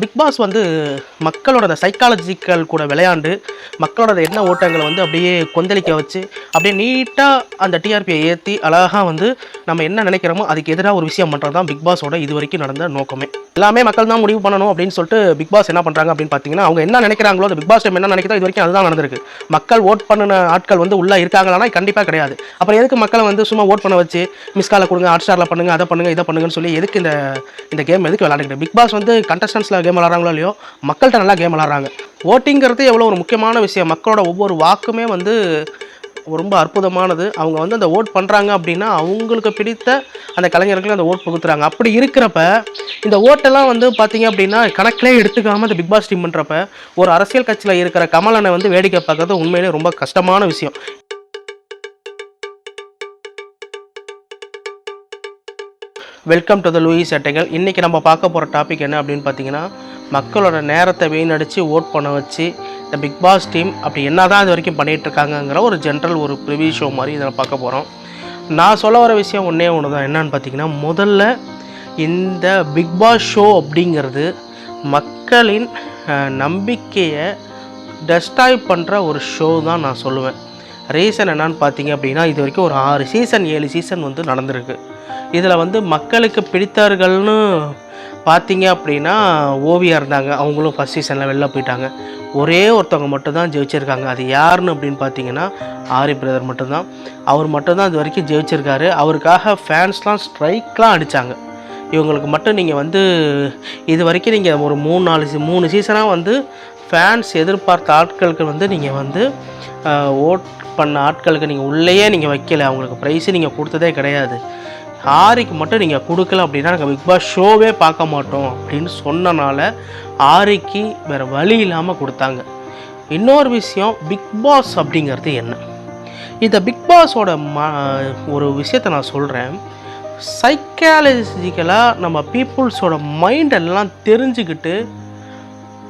Big pass வந்து மக்களோட அந்த சைக்காலஜிக்கல் கூட விளையாண்டு மக்களோட என்ன எண்ண ஓட்டங்களை வந்து அப்படியே கொந்தளிக்க வச்சு அப்படியே நீட்டாக அந்த டிஆர்பியை ஏற்றி அழகாக வந்து நம்ம என்ன நினைக்கிறோமோ அதுக்கு எதிராக ஒரு விஷயம் பண்ணுறது தான் பிக் பாஸோட இது வரைக்கும் நடந்த நோக்கமே. எல்லாமே மக்கள் தான் முடிவு பண்ணணும் அப்படின்னு சொல்லிட்டு பிக் பாஸ் என்ன பண்ணுறாங்க அப்படின்னு பார்த்தீங்கன்னா அவங்க என்ன நினைக்கிறாங்களோ அந்த பிக் பாஸ் டைம் என்ன நினைக்கிறதோ இது வரைக்கும் அதுதான் நடந்திருக்கு. மக்கள் ஓட் பண்ணின ஆட்கள் வந்து உள்ளே இருக்காங்களான்னா கண்டிப்பாக கிடையாது. அப்புறம் எதுக்கு மக்களை வந்து சும்மா ஓட் பண்ண வச்சு மிஸ் காலை கொடுங்க ஹாட் ஸ்டாரில் பண்ணுங்க அதை பண்ணுங்க இதை பண்ணுங்கன்னு சொல்லி எதுக்கு இந்த இந்த கேம் எதுக்கு விளாண்டுக்கிட்டு பிக் பாஸ் வந்து கண்டஸ்டன்ஸில் கேம் விளாட்றாங்களோ இல்லையோ மக்கள்கிட்ட நல்லா கேம் விளாட்றாங்க ஓட்டிங்கிறது எவ்வளோ ஒரு முக்கியமான விஷயம். மக்களோட ஒவ்வொரு வாக்குமே வந்து ரொம்ப அற்புதமானது. அவங்க வந்து அந்த ஓட் பண்ணுறாங்க அப்படின்னா அவங்களுக்கு பிடித்த அந்த கலைஞர்களுக்கு அந்த ஓட் புகுத்துறாங்க. அப்படி இருக்கிறப்ப இந்த ஓட்டெல்லாம் வந்து பார்த்தீங்க அப்படின்னா கணக்கிலே எடுத்துக்காமல் இந்த பிக் பாஸ் டீம் பண்ணுறப்ப ஒரு அரசியல் கட்சியில் இருக்கிற கமலனை வந்து வேடிக்கை பார்க்குறது உண்மையிலே ரொம்ப கஷ்டமான விஷயம். வெல்கம் டு த லூயிஸ் அட்டைகள் இன்றைக்கி நம்ம பார்க்க போகிற டாபிக் என்ன அப்படின்னு பார்த்தீங்கன்னா மக்களோட நேரத்தை வீணடித்து ஓட் பண்ண வச்சு இந்த பிக் பாஸ் டீம் அப்படி என்ன தான் இது வரைக்கும் பண்ணிகிட்டு இருக்காங்கங்கிற ஒரு ஜென்ரல் ஒரு ப்ரிவியூ ஷோ மாதிரி இதில் பார்க்க போகிறோம் நான் சொல்ல வர விஷயம் ஒன்றே ஒன்று தான் என்னன்னு பார்த்தீங்கன்னா முதல்ல இந்த பிக் பாஸ் ஷோ அப்படிங்கிறது மக்களின் நம்பிக்கையை டெஸ்டாய் பண்ணுற ஒரு ஷோ தான் நான் சொல்லுவேன். ரீசன் என்னன்னு பார்த்தீங்க அப்படின்னா இது வரைக்கும் ஒரு ஆறு சீசன் ஏழு சீசன் வந்து நடந்திருக்கு. இதில் வந்து மக்களுக்கு பிடித்தவர்கள்னு பார்த்தீங்க அப்படின்னா ஓவியா இருந்தாங்க. அவங்களும் ஃபஸ்ட் சீசனில் வெளில போயிட்டாங்க. ஒரே ஒருத்தவங்க மட்டும்தான் ஜெயிச்சிருக்காங்க. அது யாருன்னு அப்படின்னு பார்த்தீங்கன்னா ஆரி பிரதர் மட்டும்தான். அவர் மட்டும்தான் இது வரைக்கும் ஜெயிச்சிருக்காரு. அவருக்காக ஃபேன்ஸ்லாம் ஸ்ட்ரைக்லாம் அடித்தாங்க இவங்களுக்கு மட்டும் நீங்கள் வந்து இது வரைக்கும் நீங்கள் ஒரு மூணு நாலு சீ- மூணு சீசனாக வந்து ஃபேன்ஸ் எதிர்பார்த்த ஆட்களுக்கு வந்து நீங்கள் வந்து ஓட் பண்ண ஆட்களுக்கு நீங்கள் உள்ளேயே நீங்கள் வைக்கல அவங்களுக்கு ப்ரைஸு நீங்கள் கொடுத்ததே கிடையாது. ஆரிக்கு மட்டும் நீங்கள் கொடுக்கல அப்படின்னா நாங்கள் பிக் பாஸ் ஷோவே பார்க்க மாட்டோம் அப்படின்னு சொன்னனால ஆரிக்கு வேறு வழி இல்லாமல் கொடுத்தாங்க. இன்னொரு விஷயம் பிக் பாஸ் அப்படிங்கிறது என்ன? இந்த பிக் பாஸோட ம ஒரு விஷயத்தை நான் சொல்கிறேன் சைக்காலஜிக்கலாக நம்ம பீப்புள்ஸோட மைண்டெல்லாம் தெரிஞ்சுக்கிட்டு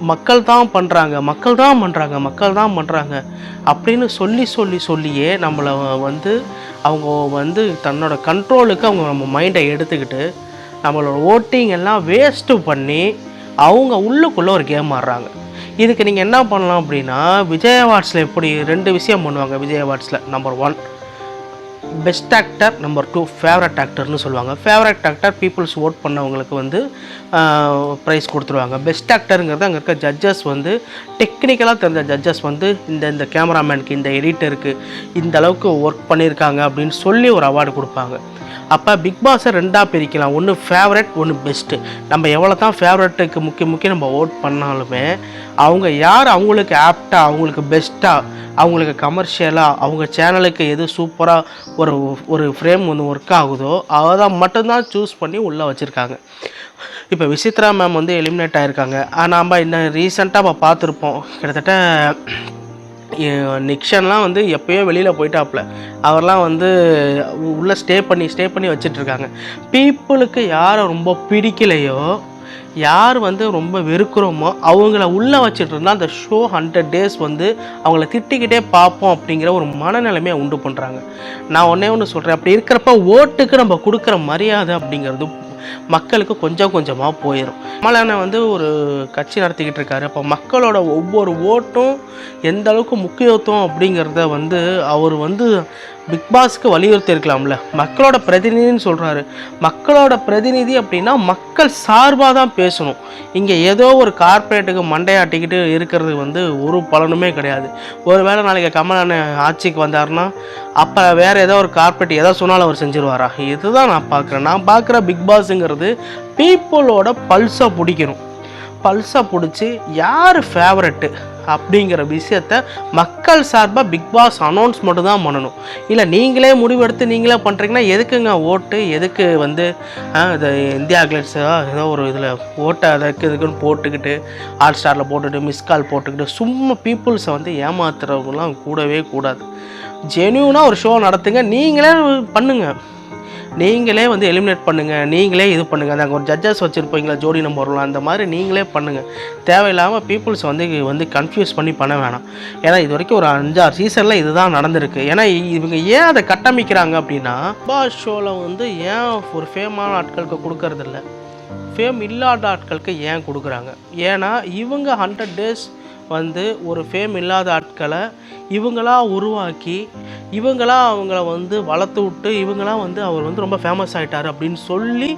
மக்கள் தான் பண்ணுறாங்க மக்கள் தான் பண்ணுறாங்க மக்கள் தான் பண்ணுறாங்க அப்படின்னு சொல்லி சொல்லி சொல்லியே நம்மளை வந்து அவங்க வந்து தன்னோட கண்ட்ரோலுக்கு அவங்க நம்ம மைண்டை எடுத்துக்கிட்டு நம்மளோட ஓட்டிங் எல்லாம் வேஸ்ட்டு பண்ணி அவங்க உள்ளுக்குள்ளே ஒரு கேம் ஆடுறாங்க. இதுக்கு நீங்கள் என்ன பண்ணலாம் அப்படின்னா விஜய் அவார்ட்ஸில் எப்படி ரெண்டு விஷயம் பண்ணுவாங்க Vijay அவார்ட்ஸில் number one best actor number two favourite ஆக்டர்னு சொல்லுவாங்க. ஃபேவரட் ஆக்டர் பீப்புள்ஸ் ஓட் பண்ணவங்களுக்கு வந்து ப்ரைஸ் கொடுத்துருவாங்க. பெஸ்ட் ஆக்டருங்கிறது அங்கே இருக்க ஜட்ஜஸ் வந்து டெக்னிக்கலாக தெரிஞ்ச ஜட்ஜஸ் வந்து இந்த இந்த கேமராமேனுக்கு இந்த எடிட்டருக்கு இந்த அளவுக்கு ஒர்க் பண்ணியிருக்காங்க அப்படின்னு சொல்லி ஒரு அவார்டு கொடுப்பாங்க. அப்போ பிக் பாஸை ரெண்டாக பிரிக்கலாம். ஒன்று ஃபேவரட் ஒன்று பெஸ்ட்டு நம்ம எவ்வளோ தான் ஃபேவரட்டுக்கு முக்கிய முக்கிய நம்ம ஓட் பண்ணாலுமே அவங்க யார் அவங்களுக்கு ஆப்டாக அவங்களுக்கு பெஸ்ட்டாக அவங்களுக்கு கமர்ஷியலாக அவங்க சேனலுக்கு எது சூப்பராக ஒரு ஒரு ஃப்ரேம் ஒன்று ஒர்க் ஆகுதோ அதை மட்டும்தான் சூஸ் பண்ணி உள்ளே வச்சுருக்காங்க. இப்போ விசித்ரா மேம் வந்து எலிமினேட் ஆகிருக்காங்க நாம் இன்னும் ரீசெண்டாக நம்ம பார்த்துருப்போம். கிட்டத்தட்ட நிக்ஷன்லாம் வந்து எப்போயோ வெளியில் போயிட்டாப்புல அவர்லாம் வந்து உள்ளே ஸ்டே பண்ணி ஸ்டே பண்ணி வச்சிட்ருக்காங்க. பீப்புளுக்கு யாரை ரொம்ப பிடிக்கலையோ யார் வந்து ரொம்ப வெறுக்கிறோமோ அவங்கள உள்ளே வச்சுட்டு இருந்தால் அந்த ஷோ ஹண்ட்ரட் டேஸ் வந்து அவங்கள திட்டிக்கிட்டே பார்ப்போம் அப்படிங்கிற ஒரு மனநிலைமையை உண்டு பண்ணுறாங்க நான் ஒன்றே ஒன்று சொல்கிறேன் அப்படி இருக்கிறப்ப ஓட்டுக்கு நம்ம கொடுக்குற மரியாதை அப்படிங்கிறது மக்களுக்கு கொஞ்சம் கொஞ்சமாக போயிடும் கமலான வந்து ஒரு கட்சி நடத்திக்கிட்டு இருக்காரு. அப்போ மக்களோட ஒவ்வொரு ஓட்டும் எந்த அளவுக்கு முக்கியத்துவம் அப்படிங்கிறத வந்து அவர் வந்து பிக் பாஸ்க்கு வலியுறுத்தி இருக்கலாம்ல மக்களோட பிரதிநிதின்னு சொல்கிறாரு மக்களோட பிரதிநிதி அப்படின்னா மக்கள் சார்பாக தான் பேசணும். இங்கே ஏதோ ஒரு கார்ப்பரேட்டுக்கு மண்டையாட்டிக்கிட்டு இருக்கிறது வந்து ஒரு பலனுமே கிடையாது. ஒரு வேளை நாளைக்கு கமலான ஆட்சிக்கு வந்தாருன்னா அப்போ வேறு ஏதோ ஒரு கார்ப்பரேட் எதாவது சொன்னாலும் அவர் செஞ்சுருவாரா? இதுதான் நான் பார்க்குறேன். நான் பார்க்குற பிக் பாஸுங்கிறது பீப்புளோட பல்ஸை பிடிக்கணும். பல்ஸை பிடிச்சி யார் ஃபேவரெட்டு அப்படிங்கிற விஷயத்த மக்கள் சார்பாக பிக் பாஸ் அனௌன்ஸ் மட்டும் தான் பண்ணணும். இல்லை நீங்களே முடிவெடுத்து நீங்களே பண்ணுறீங்கன்னா எதுக்குங்க ஓட்டு? எதுக்கு வந்து இது இந்தியா கிளட்ஸா ஏதோ ஒரு இதில் ஓட்டை அதற்கு இதுக்குன்னு போட்டுக்கிட்டு ஹாட் ஸ்டாரில் போட்டுக்கிட்டு மிஸ் கால் போட்டுக்கிட்டு சும்மா பீப்புள்ஸை வந்து ஏமாத்துறவங்களாம் கூடவே கூடாது. ஜென்யூனாக ஒரு ஷோ நடத்துங்க. நீங்களே பண்ணுங்கள் நீங்களே வந்து எலிமினேட் பண்ணுங்கள் நீங்களே இது பண்ணுங்கள் அந்த ஒரு ஜட்ஜஸ் வச்சுருப்பீங்களா ஜோடி நம்பர்லாம் அந்த மாதிரி நீங்களே பண்ணுங்கள் தேவையில்லாமல் பீப்புள்ஸ் வந்து வந்து கன்ஃபியூஸ் பண்ணி பண்ண வேணாம். ஏன்னா இது வரைக்கும் ஒரு அஞ்சாறு சீசனில் இதுதான் நடந்திருக்கு. ஏன்னா இவங்க ஏன் அதை கட்டமைக்கிறாங்க அப்படின்னா பாஸ் ஷோவில் வந்து ஏன் ஒரு ஃபேமான ஆட்களுக்கு கொடுக்கறதில்ல? ஃபேம் இல்லாத ஆட்களுக்கு ஏன் கொடுக்குறாங்க? ஏன்னா இவங்க ஹண்ட்ரட் டேஸ் வந்து ஒரு ஃபேம் இல்லாத ஆட்களை இவங்களா உருவாக்கி இவங்களாக அவங்கள வந்து வளர்த்து விட்டு இவங்களாம் வந்து அவர் வந்து ரொம்ப ஃபேமஸ் ஆகிட்டார் அப்படின்னு சொல்லி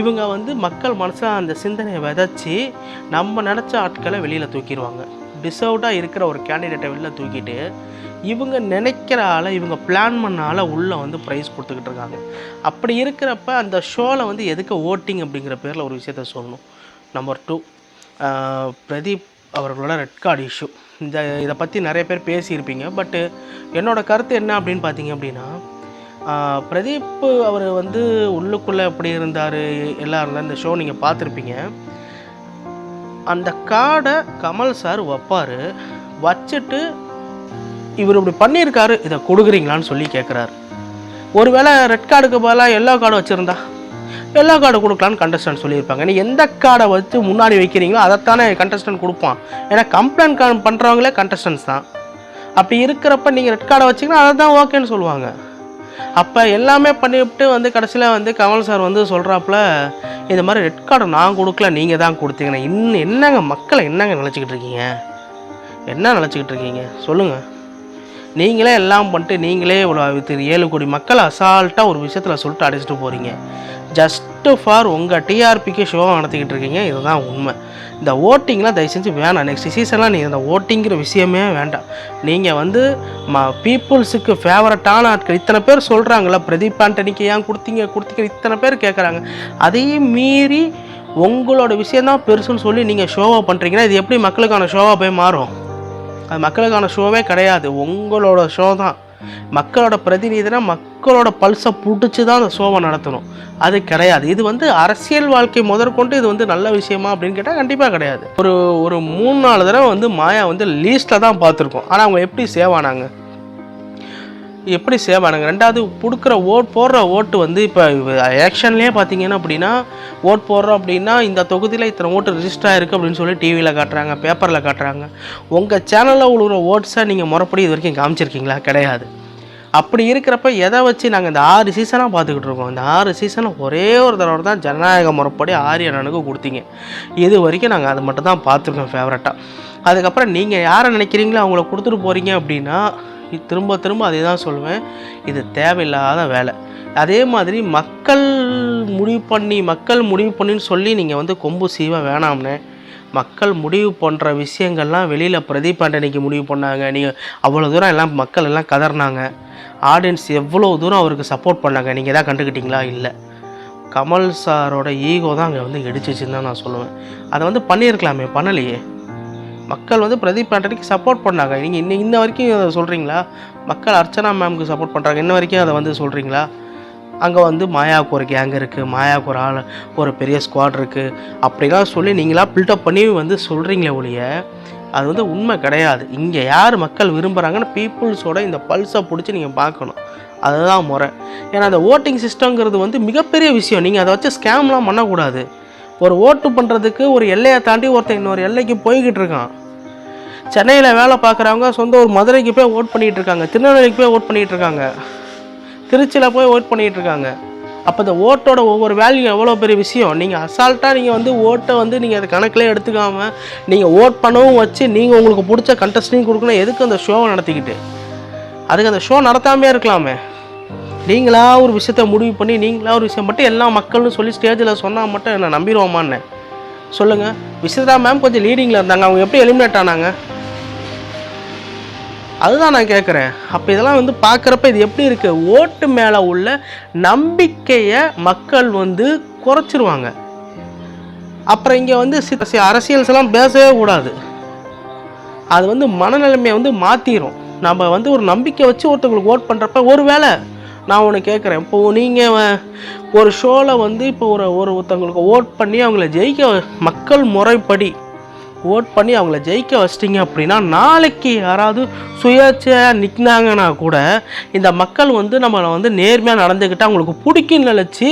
இவங்க வந்து மக்கள் மனசில் அந்த சிந்தனையை விதைச்சி நம்ம நினச்ச ஆட்களை வெளியில் தூக்கிடுவாங்க. டிசர்வ்டாக இருக்கிற ஒரு கேண்டிடேட்டை வெளில தூக்கிட்டு இவங்க நினைக்கிற ஆளை இவங்க பிளான் பண்ண ஆளை உள்ளே வந்து ப்ரைஸ் கொடுத்துக்கிட்டு இருக்காங்க. அப்படி இருக்கிறப்ப அந்த ஷோவில் வந்து எதுக்கு ஓட்டிங் அப்படிங்கிற பேரில் ஒரு விஷயத்த சொல்லணும். நம்பர் டூ பிரதீப் அவர்களோட ரெட் கார்டு இஷ்யூ இந்த இதை பற்றி நிறைய பேர் பேசியிருப்பீங்க. பட்டு என்னோடய கருத்து என்ன அப்படின்னு பார்த்தீங்க அப்படின்னா பிரதீப் அவர் வந்து உள்ளுக்குள்ளே எப்படி இருந்தார் எல்லாம் இந்த ஷோ நீங்கள் பார்த்துருப்பீங்க. அந்த கார்டை கமல் சார் வைப்பார். வச்சுட்டு இவர் இப்படி பண்ணியிருக்காரு இதை கொடுக்குறீங்களான்னு சொல்லி கேட்குறாரு ஒருவேளை ரெட் கார்டுக்கு பதிலாக எல்லோ கார்டு வச்சுருந்தா எல்லா கார்டு கொடுக்கலான்னு கண்டஸ்டன்ட் சொல்லியிருப்பாங்க. ஏன்னா எந்த கார்டை வச்சு முன்னாடி வைக்கிறீங்களோ அதைத்தானே கண்டஸ்டன்ட் கொடுப்பான். ஏன்னா கம்ப்ளைண்ட் பண்ணுறவங்களே கண்டஸ்டன்ஸ் தான். அப்படி இருக்கிறப்ப நீங்கள் ரெட் கார்டை வச்சிங்கன்னா அதை தான் ஓகேன்னு சொல்லுவாங்க. அப்போ எல்லாமே பண்ணிவிட்டு வந்து கடைசியில் வந்து கமல் சார் வந்து சொல்கிறாப்புல இந்த மாதிரி ரெட் கார்டை நான் கொடுக்கல நீங்கள் தான் கொடுத்தீங்கன்னா. இன்னும் என்னங்க மக்களை என்னங்க நினச்சிக்கிட்டு இருக்கீங்க? என்ன நினச்சிக்கிட்டு இருக்கீங்க? சொல்லுங்கள் நீங்களே எல்லாம் பண்ணிட்டு நீங்களே இவ்வளோ ஏழு கோடி மக்களை அசால்ட்டாக ஒரு விஷயத்தில் சொல்லிட்டு அடிச்சுட்டு போகிறீங்க ஜஸ்ட்டு ஃபார் உங்கள் டிஆர்பிக்கு ஷோ நடத்திக்கிட்டு இருக்கீங்க இதுதான் உண்மை. இந்த ஓட்டிங்லாம் தயவு செஞ்சு வேணாம். நெக்ஸ்ட் சீசன்லாம் நீங்கள் இந்த ஓட்டிங்கிற விஷயமே வேண்டாம். நீங்கள் வந்து ம பீப்புள்ஸுக்கு ஃபேவரட்டான ஆட்கள் இத்தனை பேர் சொல்கிறாங்களா பிரதீப் ஆண்டனிக்கு ஏன் கொடுத்தீங்க கொடுத்தீங்க இத்தனை பேர் கேட்குறாங்க அதையும் மீறி உங்களோட விஷயந்தான் பெருசுன்னு சொல்லி நீங்கள் ஷோவாக பண்ணுறீங்கன்னா இது எப்படி மக்களுக்கான ஷோவாக போய் மாறும்? அது மக்களுக்கான ஷோவே கிடையாது. உங்களோட ஷோ தான். மக்களோட பிரதிநிதினா மக்களோட பல்ஸை பிடிச்சி தான் அந்த ஷோவை நடத்தணும். அது கிடையாது. இது வந்து அரசியல் வாழ்க்கை முதற்கொண்டு இது வந்து நல்ல விஷயமா அப்படின்னு கேட்டால் கண்டிப்பாக கிடையாது. ஒரு ஒரு மூணு நாலு தடவை வந்து மாயா வந்து லீஸ்ட்டில் தான் பார்த்துருக்கோம். ஆனால் அவங்க எப்படி சேவ் ஆனாங்க எப்படி சேவ் ஆனாங்க? ரெண்டாவது கொடுக்குற ஓட் போடுற ஓட்டு வந்து இப்போ எலெக்ஷன்லேயே பார்த்தீங்கன்னா அப்படின்னா ஓட் போடுறோம் அப்படின்னா இந்த தொகுதியில் இத்தனை ஓட்டு ரிஜிஸ்டர் ஆகிருக்கு அப்படின்னு சொல்லி டிவியில் காட்டுறாங்க பேப்பரில் காட்டுறாங்க. உங்கள் சேனலில் உழுகிற ஓட்ஸை நீங்கள் முறைப்படி இது வரைக்கும் காமிச்சிருக்கீங்களா? கிடையாது. அப்படி இருக்கிறப்ப எதை வச்சு நாங்கள் இந்த ஆறு சீசனாக பார்த்துக்கிட்டு இருக்கோம்? இந்த ஆறு சீசனை ஒரே ஒரு தடவை தான் ஜனநாயக முறைப்படி ஆரியனனுக்கு கொடுத்தீங்க. இது வரைக்கும் நாங்கள் அது மட்டும் தான் பார்த்துருக்கோம் ஃபேவரட்டாக அதுக்கப்புறம் நீங்கள் யாரை நினைக்கிறீங்களோ அவங்கள கொடுத்துட்டு போகிறீங்க அப்படின்னா திரும்ப திரும்ப அதே தான் சொல்லுவேன் இது தேவையில்லாத வேலை. அதே மாதிரி மக்கள் முடிவு பண்ணி மக்கள் முடிவு பண்ணின்னு சொல்லி நீங்கள் வந்து கொம்பு சீவ வேணாம்னே மக்கள் முடிவு பண்ணுற விஷயங்கள்லாம் வெளியில் பிரதீப் ஆண்டனிக்கு முடிவு பண்ணாங்க. நீங்கள் அவ்வளோ தூரம் எல்லாம் மக்கள் எல்லாம் கதறினாங்க. ஆடியன்ஸ் எவ்வளோ தூரம் அவருக்கு சப்போர்ட் பண்ணாங்க? நீங்கள் எதாவது கண்டுக்கிட்டீங்களா இல்லை. கமல் சாரோட ஈகோ தான் அங்கே வந்து இடிச்சிச்சுன்னு தான் நான் சொல்லுவேன். அதை வந்து பண்ணியிருக்கலாமே பண்ணலையே. மக்கள் வந்து பிரதீப் ஆண்டனிக்கு சப்போர்ட் பண்ணாங்க. நீங்கள் இன்ன இன்ன வரைக்கும் அதை சொல்கிறீங்களா மக்கள் அர்ச்சனா மேம்க்கு சப்போர்ட் பண்ணுறாங்க இன்ன வரைக்கும் அதை வந்து சொல்கிறீங்களா அங்கே வந்து மாயாவுக்கு ஒரு கேங் இருக்குது மாயாவுக்கு ஒரு ஆள் ஒரு பெரிய ஸ்குவாட் இருக்குது அப்படிலாம் சொல்லி நீங்களாக பில்டப் பண்ணி வந்து சொல்கிறீங்களே ஒழிய அது வந்து உண்மை கிடையாது. இங்கே யார் மக்கள் விரும்புகிறாங்கன்னு பீப்புள்ஸோட இந்த பல்ஸை பிடிச்சி நீங்கள் பார்க்கணும். அதுதான் முறை. ஏன்னா அந்த ஓட்டிங் சிஸ்டங்கிறது வந்து மிகப்பெரிய விஷயம். நீங்கள் அதை வச்சு ஸ்கேம்லாம் பண்ணக்கூடாது. ஒரு ஓட்டு பண்ணுறதுக்கு ஒரு எல்லையை தாண்டி ஒருத்தன் இன்னொரு எல்லைக்கு போய்கிட்டு இருக்கான். சென்னையில் வேலை பார்க்குறவங்க சொந்த ஒரு மதுரைக்கு போய் ஓட் பண்ணிகிட்டு இருக்காங்க. திருநெல்வேலிக்கு போய் ஓட் பண்ணிகிட்டு இருக்காங்க. திருச்சியில் போய் ஓட் பண்ணிகிட்டு இருக்காங்க. அப்போ இந்த ஓட்டோட ஒவ்வொரு வேல்யூ எவ்வளோ பெரிய விஷயம்? நீங்கள் அசால்ட்டாக நீங்கள் வந்து ஓட்டை வந்து நீங்கள் அதை கணக்கிலே எடுத்துக்காமல் நீங்கள் ஓட் பண்ணவும் வச்சு நீங்கள் உங்களுக்கு பிடிச்ச கண்டஸ்டையும் கொடுக்கணும். எதுக்கு அந்த ஷோவை நடத்திக்கிட்டு? அதுக்கு அந்த ஷோ நடத்தாமே இருக்கலாமே. நீங்களா ஒரு விஷயத்த முடிவு பண்ணி நீங்களா ஒரு விஷயம் மட்டும் எல்லா மக்கள்னு சொல்லி ஸ்டேஜில் சொன்னால் மட்டும் என்ன நம்பிடுவோமான்னு. சொல்லுங்கள் விசிதா மேம் கொஞ்சம் லீடிங்கில் இருந்தாங்க. அவங்க எப்படி எலிமினேட் ஆனாங்க? அதுதான் நான் கேட்குறேன் அப்போ இதெல்லாம் வந்து பார்க்குறப்ப இது எப்படி இருக்குது ஓட்டு மேலே உள்ள நம்பிக்கையை மக்கள் வந்து குறைச்சிருவாங்க. அப்புறம் இங்கே வந்து சி- எல்லாம் பேசவே கூடாது. அது வந்து மனநிலைமையை வந்து மாற்றிடும் நம்ம வந்து ஒரு நம்பிக்கை வச்சு ஒருத்தவங்களுக்கு ஓட் பண்ணுறப்ப ஒரு வேளை நான் ஒன்று கேட்குறேன் இப்போது நீங்கள் ஒரு ஷோவில் வந்து இப்போ ஒரு ஒரு ஒருத்தவங்களுக்கு ஓட் பண்ணி அவங்கள ஜெயிக்க மக்கள் முறைப்படி ஓட் பண்ணி அவங்கள ஜெயிக்க வச்சிட்டிங்க அப்படின்னா நாளைக்கு யாராவது சுயேட்சையாக நிற்கினாங்கன்னா கூட இந்த மக்கள் வந்து நம்மளை வந்து நேர்மையாக நடந்துக்கிட்டு அவங்களுக்கு பிடிக்கும்னு நினச்சி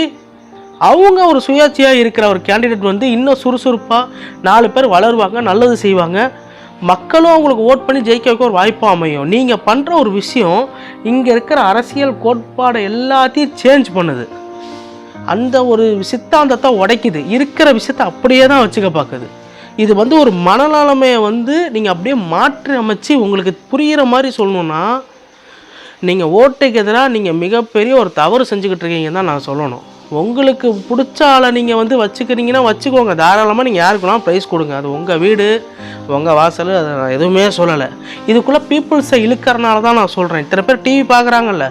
அவங்க ஒரு சுயேட்சையாக இருக்கிற ஒரு கேண்டிடேட் வந்து இன்னும் சுறுசுறுப்பாக நாலு பேர் வளருவாங்க நல்லது செய்வாங்க. மக்களும் அவங்களுக்கு ஓட் பண்ணி ஜெயிக்க வைக்க ஒரு வாய்ப்பு அமையும். நீங்கள் பண்ணுற ஒரு விஷயம் இங்கே இருக்கிற அரசியல் கோட்பாடை எல்லாத்தையும் சேஞ்ச் பண்ணுது. அந்த ஒரு சித்தாந்தத்தை உடைக்குது. இருக்கிற விஷயத்த அப்படியே தான் வச்சுக்க பார்க்குது. இது வந்து ஒரு மனநலமையை வந்து நீங்கள் அப்படியே மாற்றி அமைச்சு உங்களுக்கு புரிகிற மாதிரி சொல்லணுன்னா நீங்கள் ஓட்டுக்கு எதிராக நீங்கள் மிகப்பெரிய ஒரு தவறு செஞ்சுக்கிட்டு இருக்கீங்கன்னு தான் நான் சொல்லணும். உங்களுக்கு பிடிச்ச ஆளை நீங்கள் வந்து வச்சுக்கிறீங்கன்னா வச்சுக்கோங்க. தாராளமாக நீங்கள் யாருக்குனா ப்ரைஸ் கொடுங்க. அது உங்கள் வீடு உங்கள் வாசல் அதை நான் எதுவுமே சொல்லலை. இதுக்குள்ளே பீப்புள்ஸை இழுக்கிறனால தான் நான் சொல்கிறேன் இத்தனை பேர் டிவி பார்க்குறாங்கல்ல.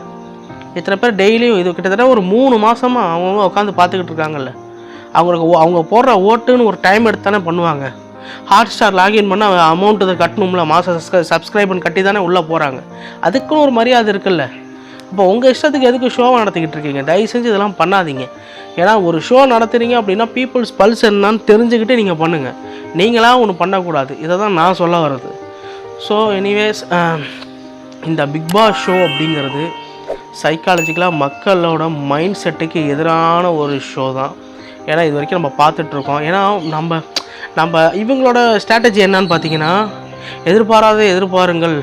இத்தனை பேர் டெய்லியும் இது கிட்டத்தட்ட ஒரு மூணு மாதமாக அவங்கவுங்க உட்காந்து பார்த்துக்கிட்டு இருக்காங்கல்ல. அவங்களுக்கு அவங்க போடுற ஓட்டுன்னு ஒரு டைம் எடுத்து தானே பண்ணுவாங்க. ஹாட் ஸ்டார் லாகின் பண்ண அமௌண்ட் இதை கட்டணும்ல. மாதம் சப்ஸ்கிரைபன் கட்டி தானே உள்ளே போகிறாங்க அதுக்குன்னு ஒரு மரியாதை இருக்குல்ல. இப்போ உங்கள் இஷ்டத்துக்கு எதுக்கு ஷோவை நடத்திக்கிட்டு இருக்கீங்க? தயவு செஞ்சு இதெல்லாம் பண்ணாதீங்க. ஏன்னா ஒரு ஷோ நடத்துறீங்க அப்படின்னா பீப்புள்ஸ் பல்ஸ் என்னான்னு தெரிஞ்சுக்கிட்டு நீங்கள் பண்ணுங்கள் நீங்களாக ஒன்று பண்ணக்கூடாது. இதை தான் நான் சொல்ல வர்றது. ஸோ எனிவேஸ் um, இந்த பிக் பாஸ் ஷோ அப்படிங்கிறது சைக்காலஜிக்கலாக மக்களோட மைண்ட் செட்டுக்கு எதிரான ஒரு ஷோ தான். ஏன்னா இது வரைக்கும் நம்ம பார்த்துட்ருக்கோம் ஏன்னா நம்ம நம்ம இவங்களோட ஸ்ட்ராட்டஜி என்னன்னு பார்த்தீங்கன்னா எதிர்பாராத எதிர்பாருங்கள்.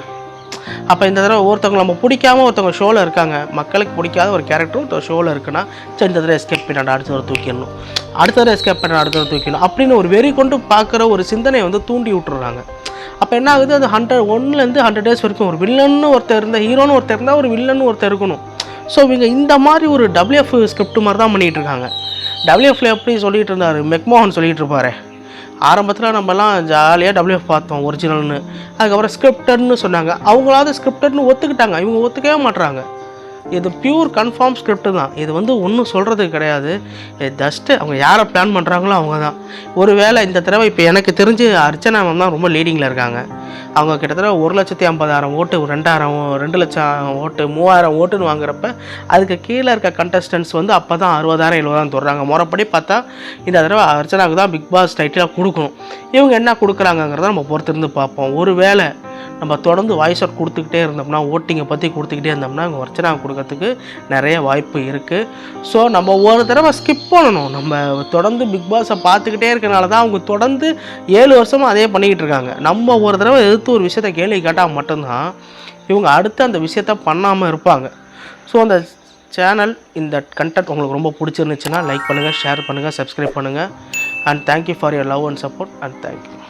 அப்போ இந்த தடவை ஒருத்தவங்க நம்ம பிடிக்காம ஒருத்தவங்க ஷோவில் இருக்காங்க. மக்களுக்கு பிடிக்காத ஒரு கேரக்டர் ஒருத்தர் ஷோவில் இருக்குன்னா சரி இந்த தடவை எஸ்கேப் பண்ணாட அடுத்த தடவை தூக்கிடணும். அடுத்த தடவை எஸ்கேப் பண்ண அடுத்த தடவை தூக்கிடணும் அப்படின்னு ஒரு வெறி கொண்டு பார்க்குற ஒரு சிந்தனையை வந்து தூண்டி விட்டுறாங்க. அப்போ என்ன ஆகுது? அது ஹண்ட்ரட் ஒன்லேருந்து ஹண்ட்ரட் டேஸ் வரைக்கும் ஒரு வில்லன்னு ஒருத்தர் இருந்தால் ஹீரோன்னு ஒருத்தர் இருந்தால் ஒரு வில்லன்னு ஒருத்தர் இருக்கணும். ஸோ இவங்க இந்த மாதிரி ஒரு டபிள்யூஎஃப் ஸ்கிரிப்ட் மாதிரி தான் பண்ணிகிட்டு இருக்காங்க. டபிள்யூஎஃப்ல எப்படி சொல்லிகிட்டு இருந்தார்? மெக்மோகன் சொல்லிகிட்டு இருப்பாரு. ஆரம்பத்தில் நம்மலாம் ஜாலியாக டபிள்யூஎஃப் பார்த்தோம் ஒரிஜினல்னு அதுக்கப்புறம் ஸ்கிரிப்டட்னு சொன்னாங்க. அவங்களாவது ஸ்கிரிப்டட்னு ஒத்துக்கிட்டாங்க. இவங்க ஒத்துக்கவே மாட்டுறாங்க இது பியூர் கன்ஃபார்ம் ஸ்கிரிப்ட் தான். இது வந்து ஒன்றும் சொல்கிறது கிடையாது. ஜஸ்ட்டு அவங்க யாரை பிளான் பண்ணுறாங்களோ அவங்க தான் ஒரு வேளை இந்த தடவை இப்போ எனக்கு தெரிஞ்சு அர்ச்சனா மேம் தான் ரொம்ப லீடிங்கில் இருக்காங்க. அவங்க கிட்டத்தட்ட ஒரு லட்சத்தி ஐம்பதாயிரம் ஓட்டு ரெண்டாயிரம் ரெண்டு லட்சம் ஓட்டு மூவாயிரம் ஓட்டுன்னு வாங்குறப்ப அதுக்கு கீழே இருக்க கண்டஸ்டன்ஸ் வந்து அப்போ தான் அறுபதாயிரம் எழுபதாயிரம் தொடுறாங்க. முறைப்படி பார்த்தா இந்த தடவை அர்ச்சனாவுக்கு தான் பிக் பாஸ் டைட்டிலாக கொடுக்கணும். இவங்க என்ன கொடுக்குறாங்கங்கிறத நம்ம பொறுத்திருந்து பார்ப்போம். ஒரு வேளை நம்ம தொடர்ந்து வாய்ஸ் அவுட் கொடுத்துக்கிட்டே இருந்தோம்னா ஓட்டிங்கை பற்றி கொடுத்துக்கிட்டே இருந்தோம்னா அங்கே அர்ச்சனா கொடுக்கறதுக்கு நிறைய வாய்ப்பு இருக்குது ஸோ நம்ம ஒரு தடவை ஸ்கிப் பண்ணணும். நம்ம தொடர்ந்து பிக் பாஸை பார்த்துக்கிட்டே இருக்கனால தான் அவங்க தொடர்ந்து ஏழு வருஷமாக அதே பண்ணிக்கிட்டு இருக்காங்க. நம்ம ஒரு தடவை எதிர்த்து ஒரு விஷயத்தை கேள்வி கேட்டால் மட்டும்தான் இவங்க அடுத்து அந்த விஷயத்த பண்ணாமல் இருப்பாங்க. ஸோ அந்த சேனல் இந்த கண்டென்ட் உங்களுக்கு ரொம்ப பிடிச்சிருந்துச்சுன்னா லைக் பண்ணுங்கள் ஷேர் பண்ணுங்கள் சப்ஸ்கிரைப் பண்ணுங்கள் and thank you for your love and support and thank you